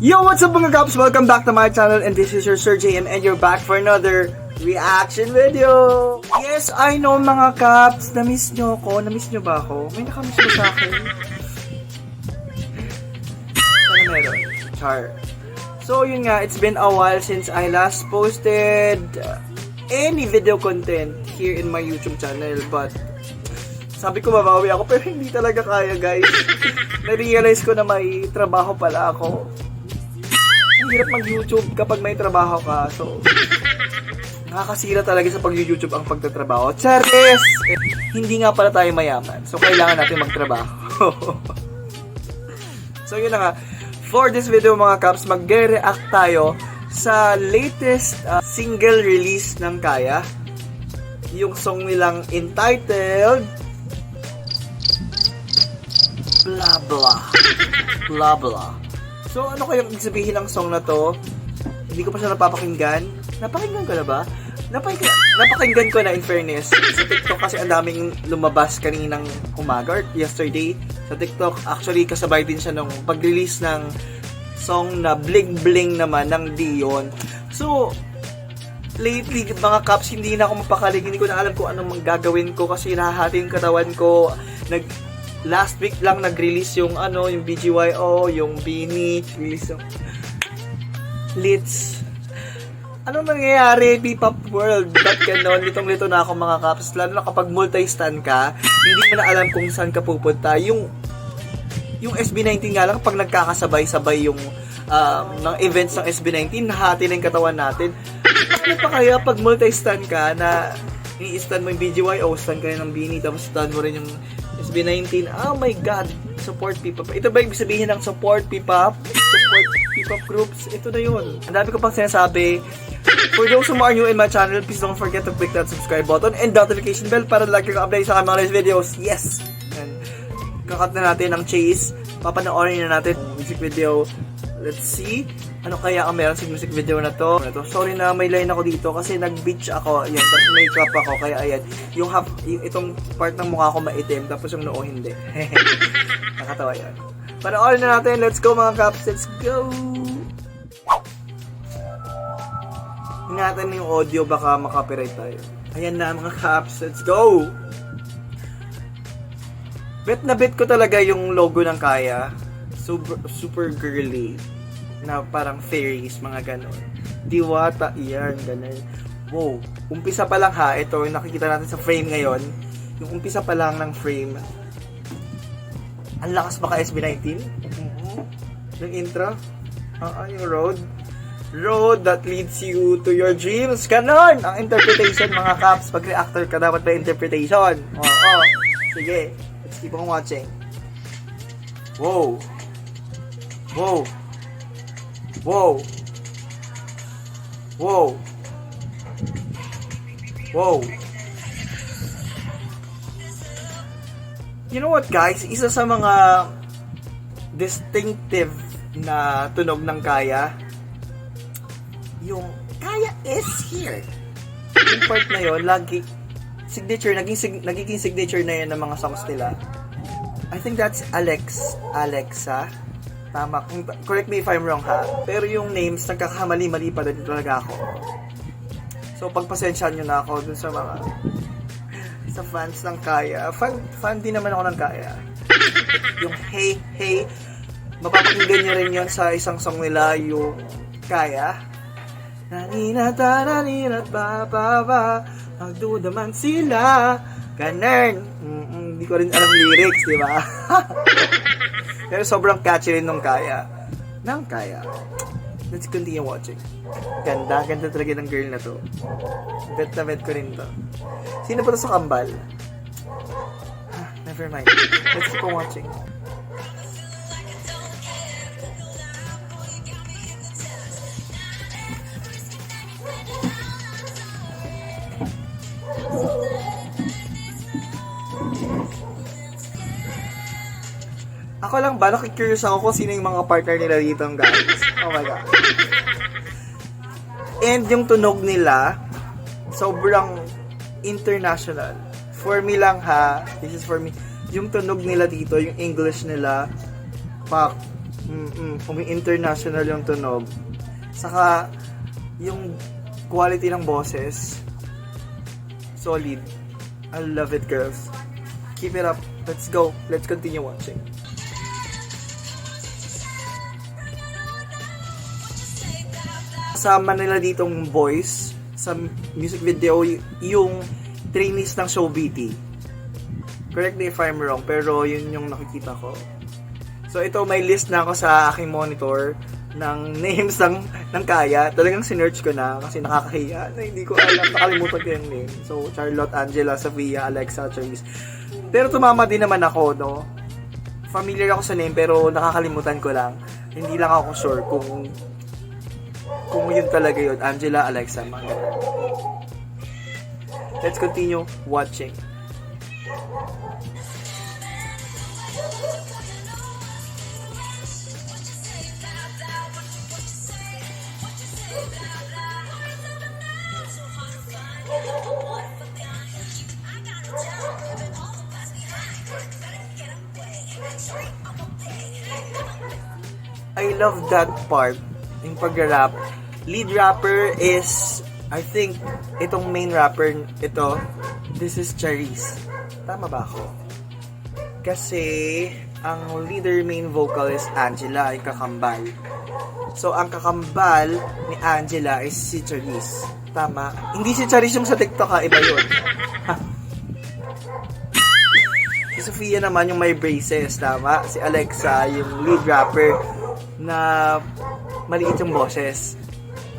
Yo, what's up mga gaps? Welcome back to my channel and this is your Sir JM and you're back for another reaction video. Yes, I know mga caps. Na-miss nyo ako. Na-miss nyo ba ako? May nakamiss ba sa akin? Ano meron? Char. So yun nga, it's been a while since I last posted any video content here in my YouTube channel but sabi ko babawi ako pero hindi talaga kaya guys. Na-realize ko na may trabaho pala ako. Ang hirap mag-YouTube kapag may trabaho ka. So, nakakasira talaga sa pag-YouTube ang pagtatrabaho. Charis! Eh, hindi nga pala tayo mayaman. So, kailangan natin magtrabaho. so, yun na nga. For this video mga Caps, mag-react tayo sa latest uh, single release ng Kaya. Yung song nilang entitled Blah Blah. Blah Blah. So, ano kayang ibig sabihin ng song na to? Hindi ko pa siya napapakinggan. Napakinggan ko na ba? Napakinggan, napakinggan ko na in fairness. Sa TikTok kasi ang daming lumabas kaninang umaga or yesterday. Sa TikTok, actually kasabay din siya nung pag-release ng song na Bling Bling naman ng Dion. So, lately, mga caps, hindi na ako mapakalig. Hindi ko na alam kung anong gagawin ko kasi nahahati yung katawan ko. Nag, last week lang nag-release yung ano, yung BGYO, yung Beanie, release yung Litz. Anong nangyayari, P-pop world? Ba't ganon? Litong-lito na ako mga caps. Lalo na kapag multi-stand ka, hindi mo na alam kung saan ka pupunta. Yung yung SB19 nga lang, pag nagkakasabay-sabay yung um, ng events ng SB19, nahati na yung katawan natin. Ano pa kaya pag multi-stand ka na i-stand mo yung BGY o stand ka rin ng Beanie tapos stand mo rin yung SB19. Oh my God! Support P-pop. Ito ba ibig sabihin ng support P-pop? Support P-pop groups? Ito na yun. Ang dami ko pang sinasabi. For those who are new in my channel, please don't forget to click that subscribe button and notification bell para lagi kang update sa aking mga videos. Yes! And kakat na natin ang chase. Papanoorin na natin music video. Let's see. Ano kaya ang meron sa music video na to? Ito, sorry na may line ako dito kasi nag-beach ako. Ayan, tapos may crop ako. Kaya ayan, yung, half, yung itong part ng mukha ko maitim, tapos yung noo hindi. Nakatawa yan. Panoorin na natin. Let's go mga caps. Let's go! Ingatan yung audio, baka makapiright tayo. Ayan na mga caps. Let's go! Bet na bet ko talaga yung logo ng Kaya. Super, super girly. Na parang fairies, mga ganon. Diwata, yan, ganon. Wow. Umpisa pa lang ha, ito yung nakikita natin sa frame ngayon. Yung umpisa pa lang ng frame. Ang lakas baka SB19? Mhm. Yung intro? Oo, yung road. Road that leads you to your dreams. Ganon! Ang interpretation, mga caps. Pag reactor ka, dapat may interpretation. Oo. Sige. Let's keep on watching. Whoa. Whoa. Whoa. Whoa. Whoa. You know what guys? Isa sa mga distinctive na tunog ng kaya yung kaya is here. Yung part na yun, lagi signature, naging, sig- nagiging signature na yun ng mga songs nila. I think that's Alex, Alexa. Tama. Correct me if I'm wrong ha. Pero yung names, nagkakamali-mali pa din talaga ako. So, pagpasensyahan nyo na ako dun sa mga sa fans ng Kaya. Fan, fan din naman ako ng Kaya. yung Hey, Hey, mapapakinggan nyo rin yun sa isang song nila, yung Kaya. Naninata, naninat, ba, ba, ba, magduda man sila. Ganun. Mm, Hindi ko rin alam lyrics, di ba? Pero sobrang catchy rin nung Kaya. Nang Kaya. Let's continue watching. Ganda, ganda talaga ng girl na to. Bet na bet ko rin to. Sino ba to sa kambal? Ah, never mind. Let's keep on watching. Ako lang ba, nakikurious ako kung sino yung mga partner nila dito, guys. Oh my God. And yung tunog nila, sobrang international. For me lang ha, this is for me. Yung tunog nila dito, yung English nila, pak, Mm-mm, umi-international yung tunog. Saka, yung quality ng boses, solid. I love it, girls. Keep it up. Let's go. Let's continue watching. Kasama nila ditong voice sa music video yung trainees ng Show BT. Correct me if I'm wrong, pero yun yung nakikita ko. So ito may list na ako sa aking monitor ng names ng ng kaya. Talagang sinearch ko na kasi nakakahiya na hindi ko alam, nakalimutan ko yung name. So Charlotte, Angela, Sofia, Alexa, Charisse. Pero tumama din naman ako, no? Familiar ako sa name pero nakakalimutan ko lang. Hindi lang ako sure kung kung yun talaga yun. Angela, Alexa, mga. Let's continue watching. I love that part yung pag-rap. Lead rapper is, I think, itong main rapper, ito, this is Charisse. Tama ba ako? Kasi, ang leader main vocal is Angela, yung kakambal. So, ang kakambal ni Angela is si Charisse. Tama? Hindi si Charisse yung sa TikTok ha, iba yun. Si Sofia naman yung may braces, tama? Si Alexa, yung lead rapper na maliit yung boses.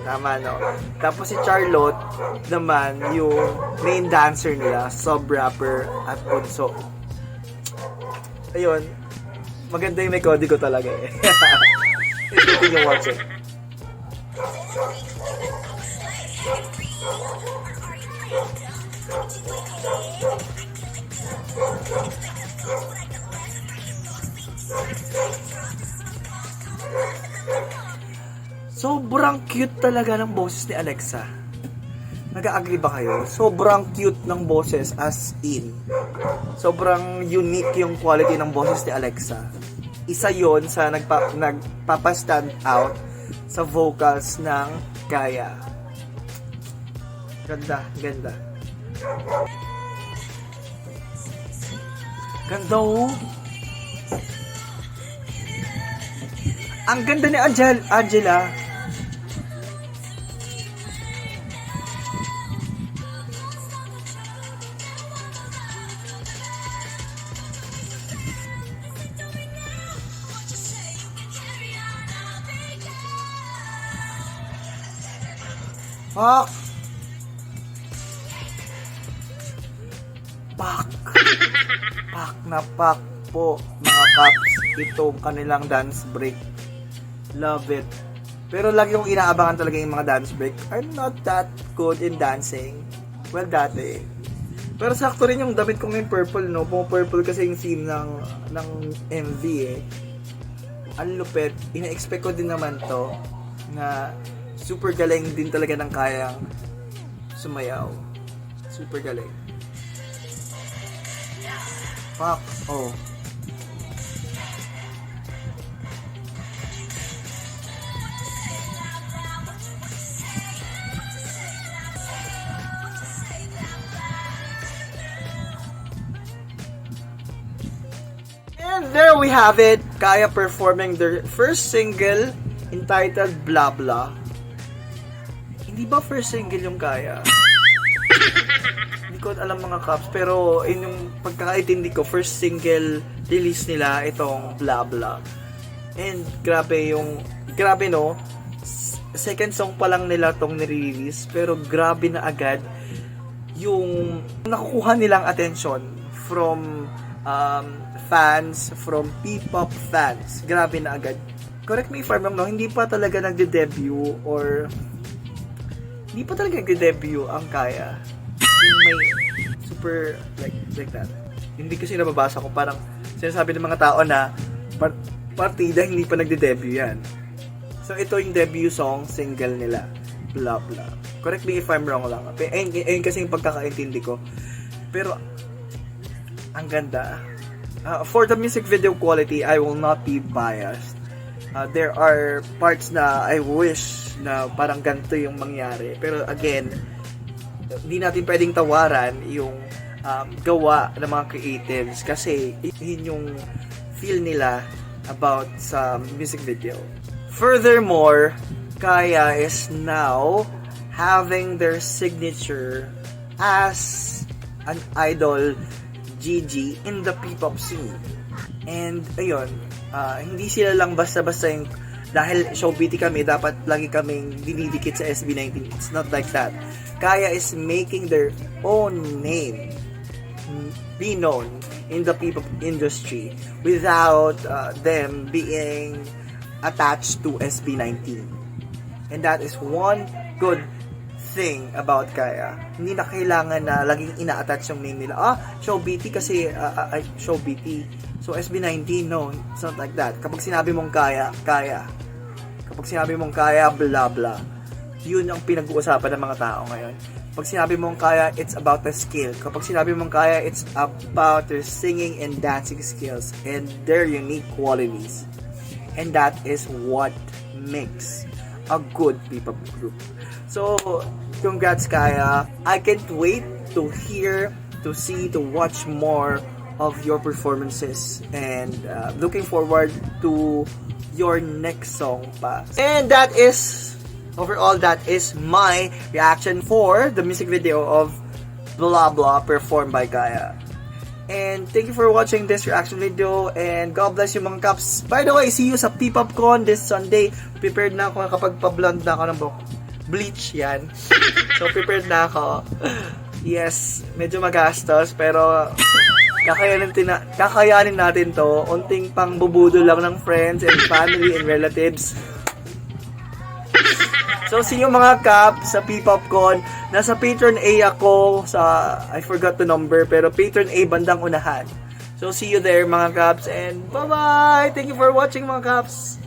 Tama, no? Tapos si Charlotte naman yung main dancer nila, sub-rapper at punso. Ayun. Maganda yung may kodigo talaga eh. Let's continue watching. Sobrang cute talaga ng boses ni Alexa. Nag-agree ba kayo? Sobrang cute ng boses as in. Sobrang unique yung quality ng boses ni Alexa. Isa yon sa nagpa, nagpapa-stand out sa vocals ng Gaia. Ganda, ganda. Ganda oh. Ang ganda ni Angel, Angela. Pak! Pak! Pak na pak po, mga kaps. Itong kanilang dance break. Love it. Pero lagi kong inaabangan talaga yung mga dance break. I'm not that good in dancing. Well, dati. Pero sakto rin yung damit ko ngayon purple, no? Pong purple kasi yung theme ng, ng MV, eh. Ang lupit. Ina-expect ko din naman to na super galing din talaga ng kayang sumayaw. Super galing. Fuck. Oh. And there we have it. Kaya performing their first single entitled Blah Blah. Hindi ba first single yung Kaya? Hindi ko alam mga caps, pero in yung pagkakaintindi ko, first single release nila itong Blah Blah. And grabe yung, grabe no, second song pa lang nila tong nire-release, pero grabe na agad yung nakukuha nilang attention from um, fans, from P-pop fans. Grabe na agad. Correct me if I'm wrong, no? Hindi pa talaga nagde-debut or hindi pa talaga nagde-debut ang Kaya. Yung may super like like that. Hindi kasi nababasa ko parang sinasabi ng mga tao na par- partida hindi pa nagde-debut yan. So ito yung debut song, single nila. Blah blah. Correct me if I'm wrong lang. Pero ayun, ayun kasi yung pagkakaintindi ko. Pero ang ganda. Uh, for the music video quality, I will not be biased. Uh, there are parts na I wish na parang ganito yung mangyari. Pero again, hindi natin pwedeng tawaran yung um, gawa ng mga creatives kasi yun yung feel nila about sa music video. Furthermore, Kaya is now having their signature as an idol GG in the P-pop scene. And ayun, ah, hindi sila lang basta-basta yung dahil showbity kami, dapat lagi kaming dinidikit sa SB19. It's not like that. Kaya is making their own name be known in the P-pop industry without uh, them being attached to SB19. And that is one good thing about Kaya. Hindi na kailangan na laging ina-attach yung name nila. Ah, show BT kasi ah, ay, show BT. So SB19, no, it's not like that. Kapag sinabi mong Kaya, Kaya. Kapag sinabi mong Kaya, blah blah. Yun ang pinag-uusapan ng mga tao ngayon. Pag sinabi mong Kaya, it's about the skill. Kapag sinabi mong Kaya, it's about their singing and dancing skills and their unique qualities. And that is what makes a good P-pop group. So, congrats Kaya. I can't wait to hear, to see, to watch more of your performances and uh, looking forward to your next song pa. And that is overall that is my reaction for the music video of Blah Blah performed by Kaya. And thank you for watching this reaction video and God bless you mga kaps. By the way, see you sa P-PopCon this Sunday. Prepared na ako kapag pa-blonde na ako ng buhok. Bleach yan. So prepared na ako. Yes, medyo magastos pero kakayanin, tina- kakayanin natin to. Unting pang bubudo lang ng friends and family and relatives. So, see you mga kap sa P-PopCon. Nasa Patron A ako sa, I forgot the number, pero Patron A bandang unahan. So, see you there mga kaps and bye-bye! Thank you for watching mga kaps!